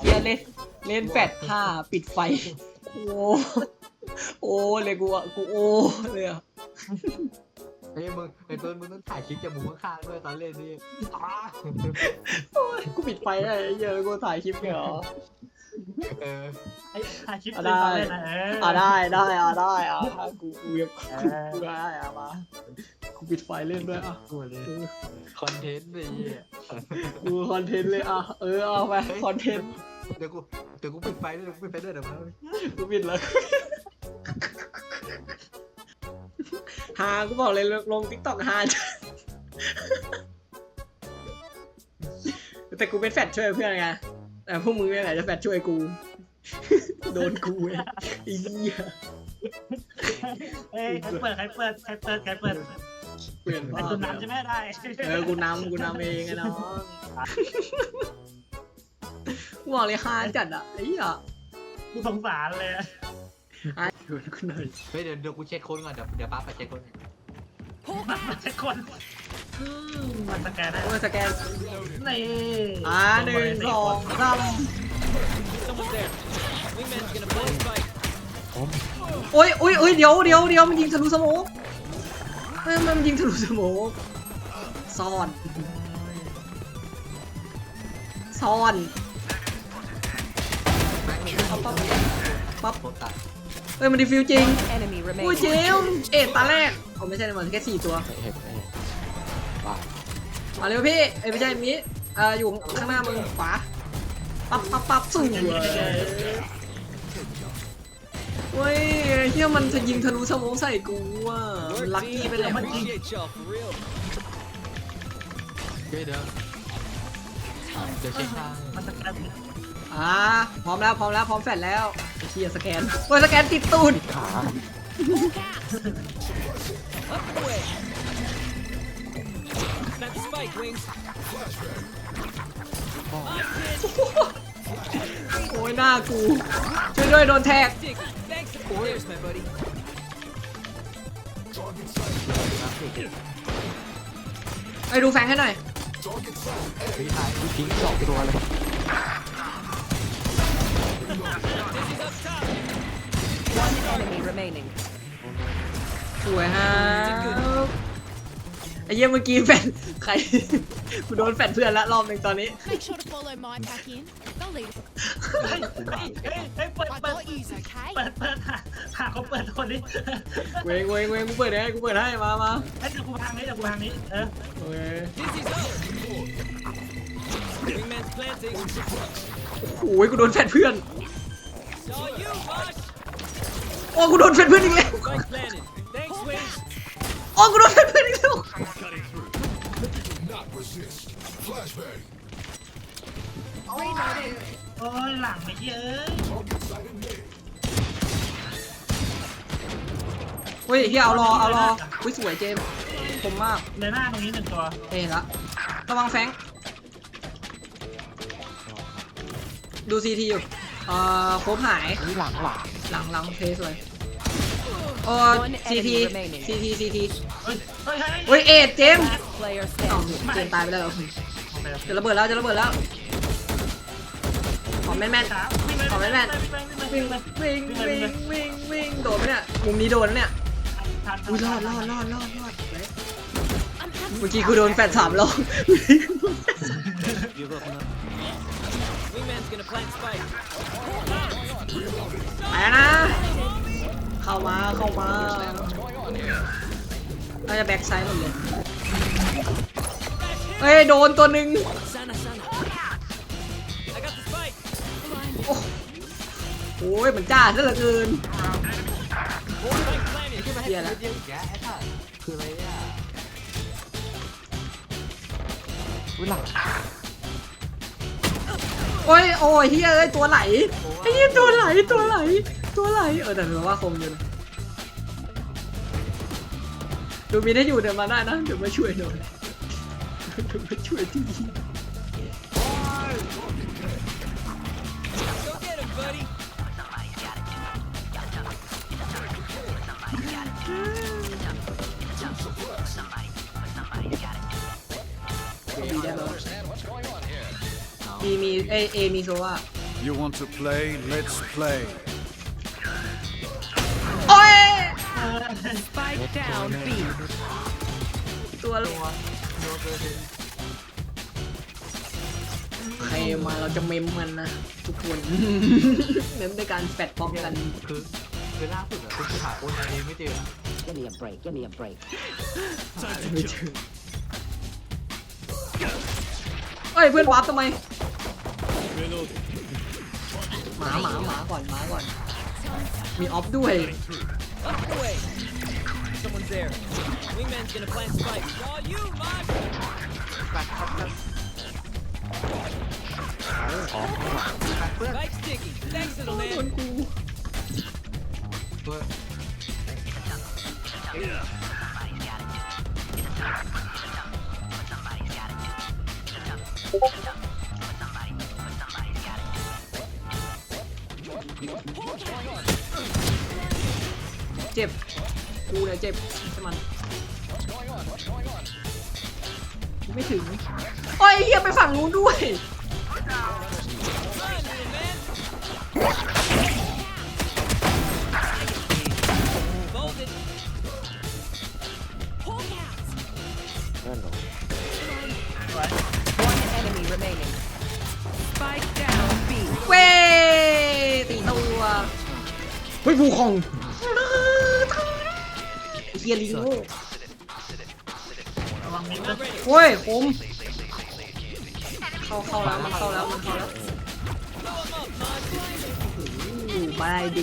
เฮียเล่นเล่นแฟดผ้าปิดไฟ โอ้โอ้เลยกูอะกูโอ้เลยอะเฮ้ยมึงไอ้เบิร์นมึงต้องถ่ายคลิปจมูกข้างๆด้วยตอนเล่นนี่อ้าโอ้ยกูปิดไฟได้ไอ้เหี้ยอะกูถ่ายคลิปเนี่ยเหรอเออไอ้ถ่ายคลิปอะเล่นได้ตอนเล่นนะเอออะได้ได้อะได้อะกูกูยังเออกูได้อะมากูปิดไฟเล่นด้วยอะกูเลยคอนเทนต์ไอ้เหี้ยกูคอนเทนต์เลยอะเออเอาไปคอนเทนต์ เดี๋ยวกูเดี๋ยวกูปิดไฟด้วยเดี๋ยวกูปิดไฟด้วยเดี๋ยวมากูปิดแล้วฮากูบอกเลยลงทิกตอกฮาแต่กูเป็นแฟดช่วยเพื่อนไงแต่พวกมึงเนี่ยไหนจะแฟดช่วยกู โดนกูไอ้ไอ้เหี้ยเอ้ยใครเปิดใครเปิดใครเปิดใครเปิดเปลี่ยนไอ้ภาพตัวน้ำใช่ไหมได้เออกูนำกูนำเองไงน้องกู บอกเลยฮาจัดอะไอ้เหี้ยกูสงสารเลยฮาชวนกูหน่อยเฮ้ยเดี๋ยวเดี๋ยวกูเช็คโค้ดก่อนเดี๋ยวเดี๋ยวป้าไปเช็คโค้ดมันจะคนอืมมันสแกนได้โอ้ยสแกนนี่อ่าหนึ่งสองสามโอ้ยโอ้ยโอ้ยเดี๋ยวเดี๋ยวเดี๋ยวมันยิงทะลุสโมกเฮ้ยมันยิงทะลุสโมกซ่อน ซ่อนแม่งมี ปั๊บตัดเฮ้ยมันดีฟิวจริง Enemy อุ้ย remaining. เจมเอ็ดตาแรกเขาไม่ใช่มันแค่สี่ตัว เห็นเห็นว้ามาเร็วพี่เอ้ยไม่ใช่มิเอ่ออยู่ข้างหน้ามึงขวาปั๊บปั๊บปั๊บสู้เว้ยเฮียมันจะยิงทะลุสมองใส่กูอะมันลัคกี้ไปแล้วมันจริงเฮ้ยเดี๋ยวเดี๋ยวเช็คทางมันสแกน อ่าพร้อมแล้วพร้อมแล้วพร้อมแฟลชแล้วเฮียสแกนโอ้ยสแกนติดตูดขาโอ้ยหน้ากู ช่วยด้วยโดนแท็กไอ้ยดูแฟงให้หน่อยพี่ทายทิ้งสองตัวเลย One enemy remaining. สวยฮะไอ้เยี่ยเมื่อกี้แฟนใครกูโดนแฟนเพื่อนละรอบหนึ่งตอนนี้ Make sure to follow my pack in. They'll lead. เฮ้ยเฮ้ยเฮ้ยเฮ้ยเปิด I เปิด got yous, okay? เปิดเปิดหาหาเขาเปิดคนนี้เวงเวงเวงกูเปิดให้กูเปิดให้มามาไอ้เดี๋ยวกูทางนี้เดี๋ยวกูทางนี้เออโอเคโอ้ยกูโดนแฟนเพื่อน โอ้กูโดนแฟนเพื่อนอีกแล้วโอ้กูโดนแฟนเพื่อนอีกแล้วโอ้ยหลังไม่เยอะเฮ้ยเฮียเอารอเอารออุ้ยสวยเจมส์คมมากในหน้าตรงนี้หนึ่งตัวเห็นละระวังแฟงดูซีทีอยู่ เอ่อโคบหาย นี่หลังหลังหลังหลังเพสวยโอ้ซีทีซีทีซีทีเฮ้ยเฮ้ยเฮ้ยเฮ้ยเอ็ดเจมส์ Last player อ้าว standing. เจมส์ตายไปแล้วเหรอโอเคโอเคจะระเบิดแล้วจะระเบิดแล้วขอแม่นแม่นครับวิ่งเลยขอแม่นแม่นวิ่วิ่งงเลยวิ่งวิ่งวิ่งวิ่งโดนไหมเนี่ยมุมนี้โดนนะเนี่ยทันอุ้ยรอดรอดรอดรอดรอด I'm happy. เมื่อกี้กูโดนแฟนสามรอบ ไปแล้วนะ เข้ามา เข้ามาน่าจะแบ็กไซด์หมดเลยเฮ้ย โดนตัวหนึ่งโอ้โอ้ยมันจ้าซะเหลือเกินเฮียแล้วเดียวอีกแล้วไอ้ท่าคืออะไรเนี่ยอุ้ยหลัง โอ้ยโอ้ยเฮียเอ้ยตัวไหลไอ้เฮียตัวไหลตัวไหลตัวไหลเออแต่เราว่าคงอยู่นะดูมีได้อยู่เดี๋ยวมาได้นะเดี๋ยวมาช่วยหน่อยเดี๋ยวมาช่วยที่มี เอเอมีโซว่า You want to play? Let's play. โอ้ย Spike down B. ตัวตัวโยนเกินเลยใครมาเราจะเมมมันนะ ทุกคน เมมด้วยการแฟดป้องกันคือคือล่าสุดอะคุณจะหาคนอันนี้ไม่เจอ Give me a break. Give me a break. ไม่เจอเอ้ย เพื่อนวาร์ปทำไม หมาหมาหมาก่อนหมาก่อน มีออฟด้วย Up the way. Someone's there. Wingman's gonna plant spikes. All you, my แปดครับครับแปดเพื่อน spike sticky. Thanks, little โด man. นกู เจ็บ กูเนี่ยเจ็บใช่มันไม่ถึง โอ้ยเฮียไปฝั่งนู้นด้วย บูคองไอ้เฮียลิงโง่ระวังมิดนะโอ้ยผมเข้าเข้าแล้วมันเข้าแล้วมันเข้าแล้ว Blow 'em up, man. อยู่บายดิ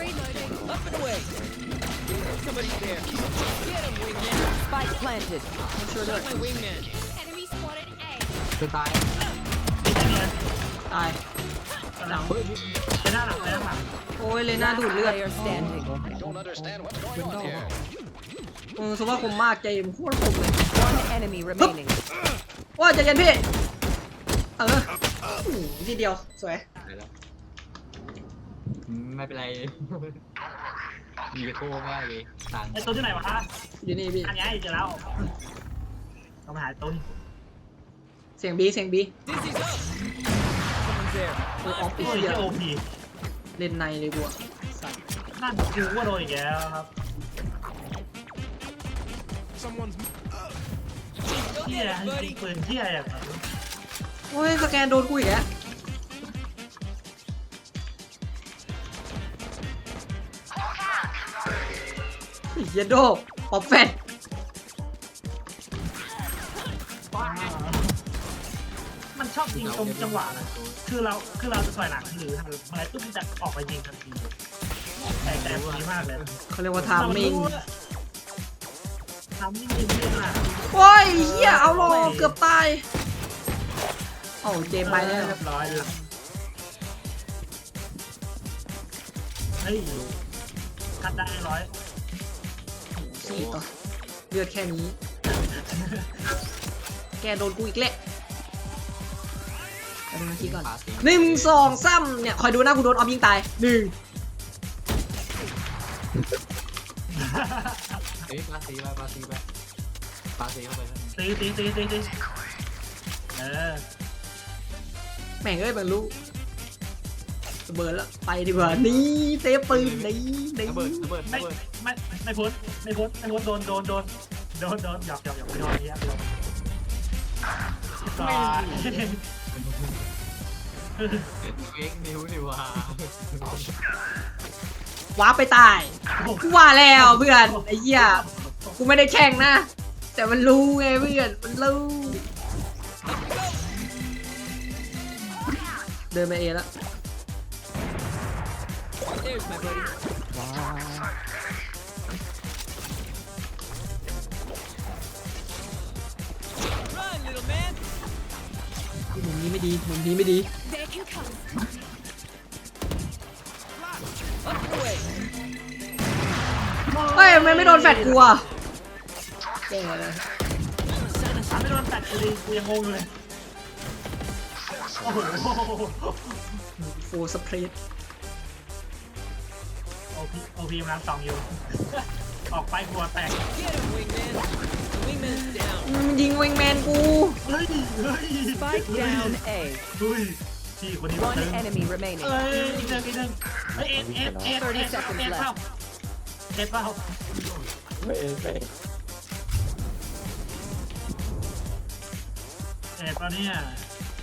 Reloading. Up and away. Somebody's there. Get him, wingman. Spike planted. ช่วยด้วย My wingman. Enemy spotted A. จะตายตายหลังเฮ้ยไปหน้าหลังไปหน้าหลังโอ้ยเลยหน้าดูดเลือด Player standing. เออสมว่าคมมากใจมโคตรคมเลย One enemy remaining. ว่าใจเย็นพี่ เออโอ้โหทีเดียวสวย ตายแล้วไม่เป็นไรมีโค้ง่ายเลยตังค์ไอ้ตัวที่ไหนวะอยู่นี่พี่ อันนี้เจอแล้วต้องมาหาตัวเสียงบีเสียงบี Dizzy's up. Someone's there. เออออฟโอ้อียเดียโอพี เล่นในเลยบัวสัตว์นั่นกูว่าโดนอีกแล้วครับเที่ย Go get it, จริ buddy. งปืนเที่ยอย่างโอ้ยสแกนโดนกูอีกแล้วเยนโดออฟแฟน ยิงตรงจังหวะนะคือเราคือเราจะถอยหลังหรือทำอะไรตุ้มจะออกไปยิงทันทีแต่แต่ดีมากเลยเขาเรียกว่าทามมิ่งทำมิ่งยิงไม่มากโอ้ยเฮียเอาโลเกือบตายเอ้าเจมไปแล้วเรียบร้อยเลยเฮ้ยคัดได้ร้อยสี่ต่อเลือดแค่นี้ แกโดนกูอีกแหละ ไปดูนาทีก่อนปาสิหนึ่งสองสามเนี่ยคอยดูนะกูโดนออฟยิงตายหนึ่งเอ้ยปาสีไปปาสีไปปาสีเข้าไปครับตีตีตีตีตีเออแม่งเอ้ยบรรลุระเบิดแล้วไปดีกว่านี่เซฟปืนนี่นี่ระเบิดระเบิดไม่ระเบิดไม่ไม่พ้นไม่พ้นไม่พ้นโดนโดนโดนโดนโดนหยอกหยอกหยอกไปโดนนี้ไปโดนก่อน เอ็กนิ้วนี่ว่าว้าร์ปไปตายกูว่าแล้วเพื่อนไอ้เหี้ยกูไม่ได้แข่งนะ แต่มันรู้ไงเพื่อนมันรู้เดินไปเอแล้ว There's my buddy. นี้ไม่ดีมุมนี้ไม่ดี There can come. Up and away. เฮ้ยทำไมไม่โดนแฟดกูอะแก่เลยทำไม่โดนตัดกูดีกูยังงงอยู่เลยโอ้โหโฟสเปรดโอพีโอพีมันสองอยู่ ออกไปหัวแตก มันยิงวิงแมนกู เฮ้ย เฮ้ย Spike down A. เฮ้ยจพี่คนนี้ One ตึง enemy remaining. เอ้ยอีกหนึ่งอีกหนึ่งเอ้ยเอ็ดเอ็ดเอ็ดเอ็ดเอ็ดเอ็ดเปล่าเอ็ดเปล่าไม่ไม่เอ็ดเปล่าเนี่ย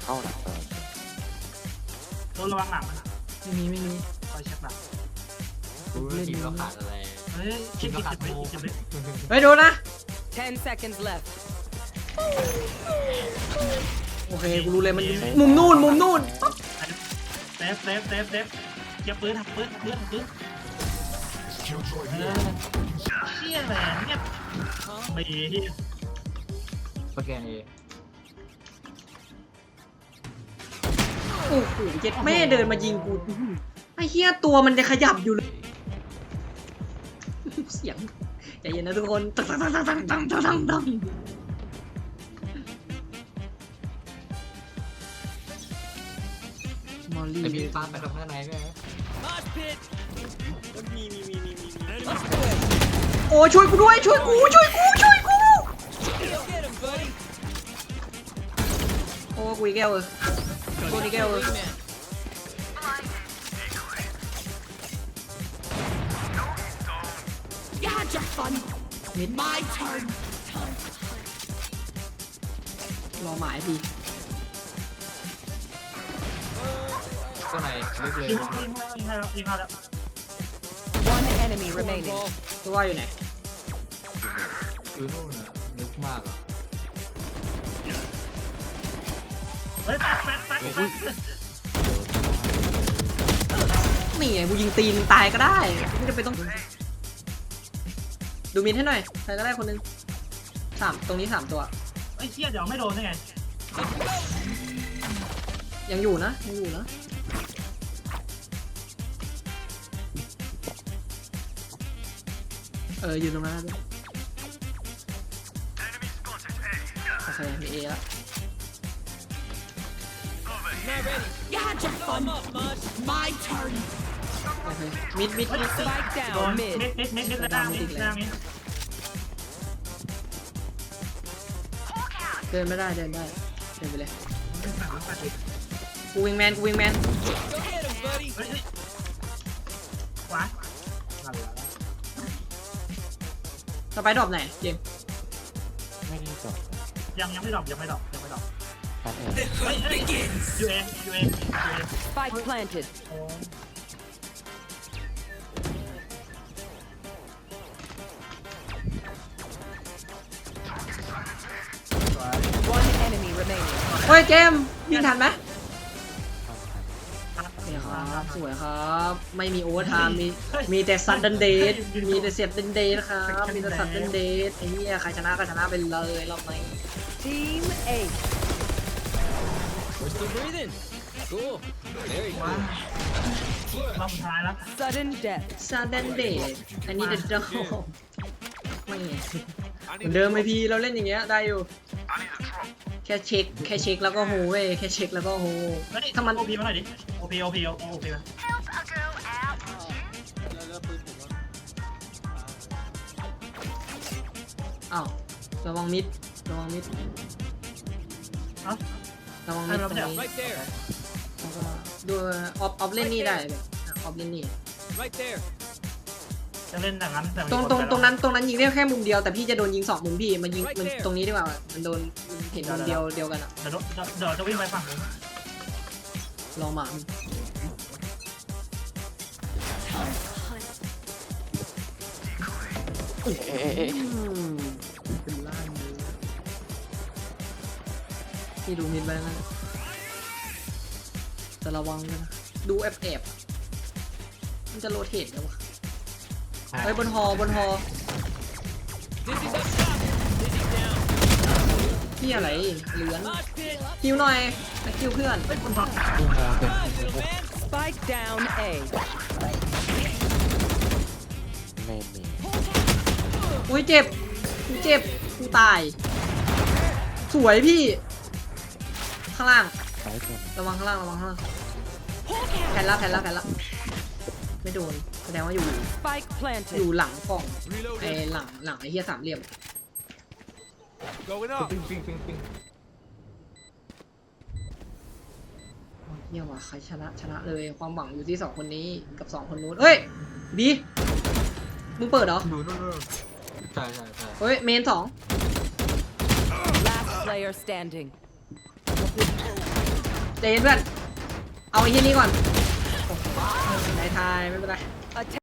เข้าหลังเออตัวระวังหลังมันไม่มีไม่มีคอยเช็คหลังรู้ว่าทีมเราขาดอะไรเฮ้ยทีคิมดเราคิดขาดคิดโมคิดคิดเฮ้ยโดนนะ Ten seconds left. โอเคกูรู้เลยมันมุมนู่นมุมนู่นเซฟเซฟเซฟเซฟเก็บปืนทำปืนทำปืนทำปืนเออเชี่ยแหวนเนี่ยไม่ที่สแกนเอโอ้โหเจ็ดแม่เดินมายิงกูอื้อหือไอ้เหี้ยตัวมันจะขยับอยู่เลย นะทุกคนตังตังตังตังตังตังตังตังมอลลี่ไอพี่ฟ้าไปทำข้างในด้วยนะ Mosh pit. โอ้ช่วยกูด้วยช่วยกูช่วยกูช่วยกูโอ้กูอีกแก้วเออกูอีกแก้วเออฟัน ด my turn รอหมายพี่ข้างในลึกเลยยิงยิงยิงให้แล้วยิงให้แล้ว One enemy Come on, remaining. ball. ตัวว่าอยู่ไหนคือนู่นน่ะลึกมากอะเฮ้ยแฟดแฟดแฟดแฟดนี่ไงกูยิงตีนตายก็ได้ไม่จำเป็นต้อง ดูมินให้หน่อย ใครก็ได้คนหนึงสามตรงนี้สามตัว ไอ้เชี่ยเดี๋ยวไม่โดนได้ไงยังอยู่นะ ยังอยู่นะเอออยู่ตรงนั้นนะด้วยโอเคมีเอละ Not ready. Yeah, I'm up, Mosh. โอ เคมิดมิดมิด Spike โดน down นิด mid. นิดนิดนิดกระด้างนิดกระด้างนิดเดินไม่ได้เดินได้เดินไปเลยกูวิงแมนกูวิงแมน Go get him, buddy. เฮ้ยเฮ้ยขวานั่นแหละสไปดรอปไหนเจมส์ไม่ได้จบยังยังไม่ดรอปยังไม่ดรอปยังไม่ดรอปตัดเองเฮ้ยเฮ้ยยูเอยูเอยูเอ Spike planted. โอ้ เฮ้ยเจมส์ยิงทันไหมนี่ครับสวยครับ ไม่มีโอเวอร์ไทม์มีมีแต่ซัดเดนเดทมีแต่เสียดเดนเดทนะครับ มีแต่ซัดเดนเดทไอ้เหี้ยใครชนะก็ชนะไปเลยรอบนี้ Team eight. We're still breathing. Cool. Very cool. รอบสุดท้ายแล้ว Sudden death. ซัดเดนเดทอันนี้เด็ดดอกไม่ไงเหมือนเดิมไหมพี่เราเล่นอย่างเงี้ยได้อยู่ แค่เช็คแค่เช็คแล้วก็โหเว้ยแค่เช็คแล้วก็โหเฮ้ยถ้ามันโอพีมาหน่อยดิโอพีโอพีโอพีมาอ้าวระวังมิดระวังมิดเอ้าระวังมิดตรงนี้ Right there. แล้วก็ดูออฟออฟเล่นนี่ได้เลยอะออฟเล่นนี่ Right there. จะเล่นอย่างนั้นแต่ไม่ตรงมีตรงคตรงนั้นตรงนั้นยิงได้แค่มุมเดียวแต่พี่จะโดนยิงสองมุมพี่มันยิง Right มัน there ตรงนี้ดีกว่ามันโดนมันเห็นมุมเดียวเดียวกันอะเดี๋ยวเดี๋ยวจะวิ่งไปฝั่งนู้นรอหมาอืมเป็นล่างเลยพี่ดูมิดไปแล้วนะแต่ระวังนะดูแอบแอบๆมันจะโรเทตแล้ววะ เฮ้ยบนฮอบนฮอ Dizzy's up top. Dizzy's down. พี่อะไรเหลือน Mosh pit. คิวหน่อยไปคิวเพื่อนเฮ้ยคุณบอกตุ้มพอเป็น Come on, little man. Spike down A. ไม่มีอุ้ยเจ็บกูเจ็บกูตาย สวยพี่ ข้างล่างใช้ตัวระวังข้างล่างระวังข้างล่างแผ่นละแผ่นละแผ่นละไม่โดนแส ดงว่าอยู่ Spike อ planted. ยู่หลังกล่องไอ้หลังหลังไอ้เฮียสามเหลี่ยม Going up. ปิ้งปิ้งปิ้งปิ้งเยี่ยมว่ะใครชนะชนะเลยความหวังอยู่ที่สองคนนี้กับสองคนนู้นเฮ้ยบีมึงเปิดเหรออยู่นู่นนู่นใช่ใช่ใช่เฮ้ยเมนสอง Last player standing. เจนเพื่อนเอาไอ้ที่นี่ก่อนในทายไม่เป็นไร Attack